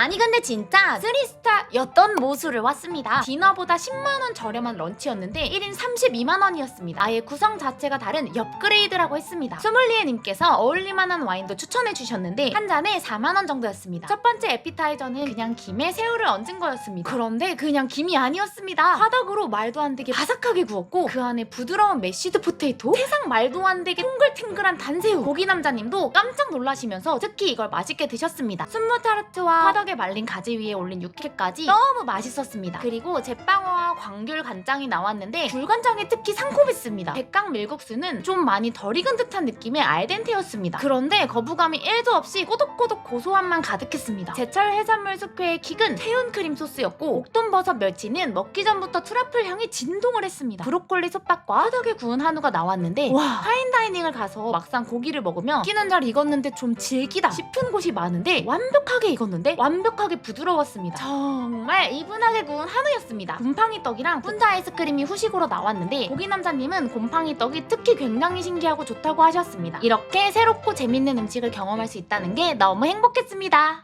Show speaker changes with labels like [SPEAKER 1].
[SPEAKER 1] 아니 근데 진짜 3스타였던 모수를 왔습니다. 디너보다 10만원 저렴한 런치였는데 1인 32만원이었습니다. 아예 구성 자체가 다른 업그레이드라고 했습니다. 소믈리에님께서 어울릴만한 와인도 추천해 주셨는데 한 잔에 4만원 정도였습니다. 첫 번째 에피타이저는 그냥 김에 새우를 얹은 거였습니다. 그런데 그냥 김이 아니었습니다. 화덕으로 말도 안 되게 바삭하게 구웠고 그 안에 부드러운 메시드 포테이토, 세상 말도 안 되게 탱글탱글한 단새우. 고기 남자님도 깜짝 놀라시면서 특히 이걸 맛있게 드셨습니다. 순무 타르트와 화덕 에 말린 가지 위에 올린 육회까지 너무 맛있었습니다. 그리고 제빵어와 광귤 간장이 나왔는데 굴간장이 특히 상콤했습니다. 백강 밀국수는 좀 많이 덜 익은 듯한 느낌의 알덴테였습니다. 그런데 거부감이 1도 없이 꼬독꼬독 고소함만 가득했습니다. 제철 해산물 숙회의 킥은 태운 크림 소스였고 옥돔버섯 멸치는 먹기 전부터 트러플 향이 진동을 했습니다. 브로콜리 솥밥과 화덕에 구운 한우가 나왔는데 와 파인다이닝을 가서 막상 고기를 먹으면 끼는 잘 익었는데 좀 질기다 싶은 곳이 많은데 완벽하게 익었는데 완벽하게 부드러웠습니다. 정말 이분하게 구운 한우였습니다. 곰팡이 떡이랑 분자 아이스크림이 후식으로 나왔는데 고기 남자님은 곰팡이 떡이 특히 굉장히 신기하고 좋다고 하셨습니다. 이렇게 새롭고 재밌는 음식을 경험할 수 있다는 게 너무 행복했습니다.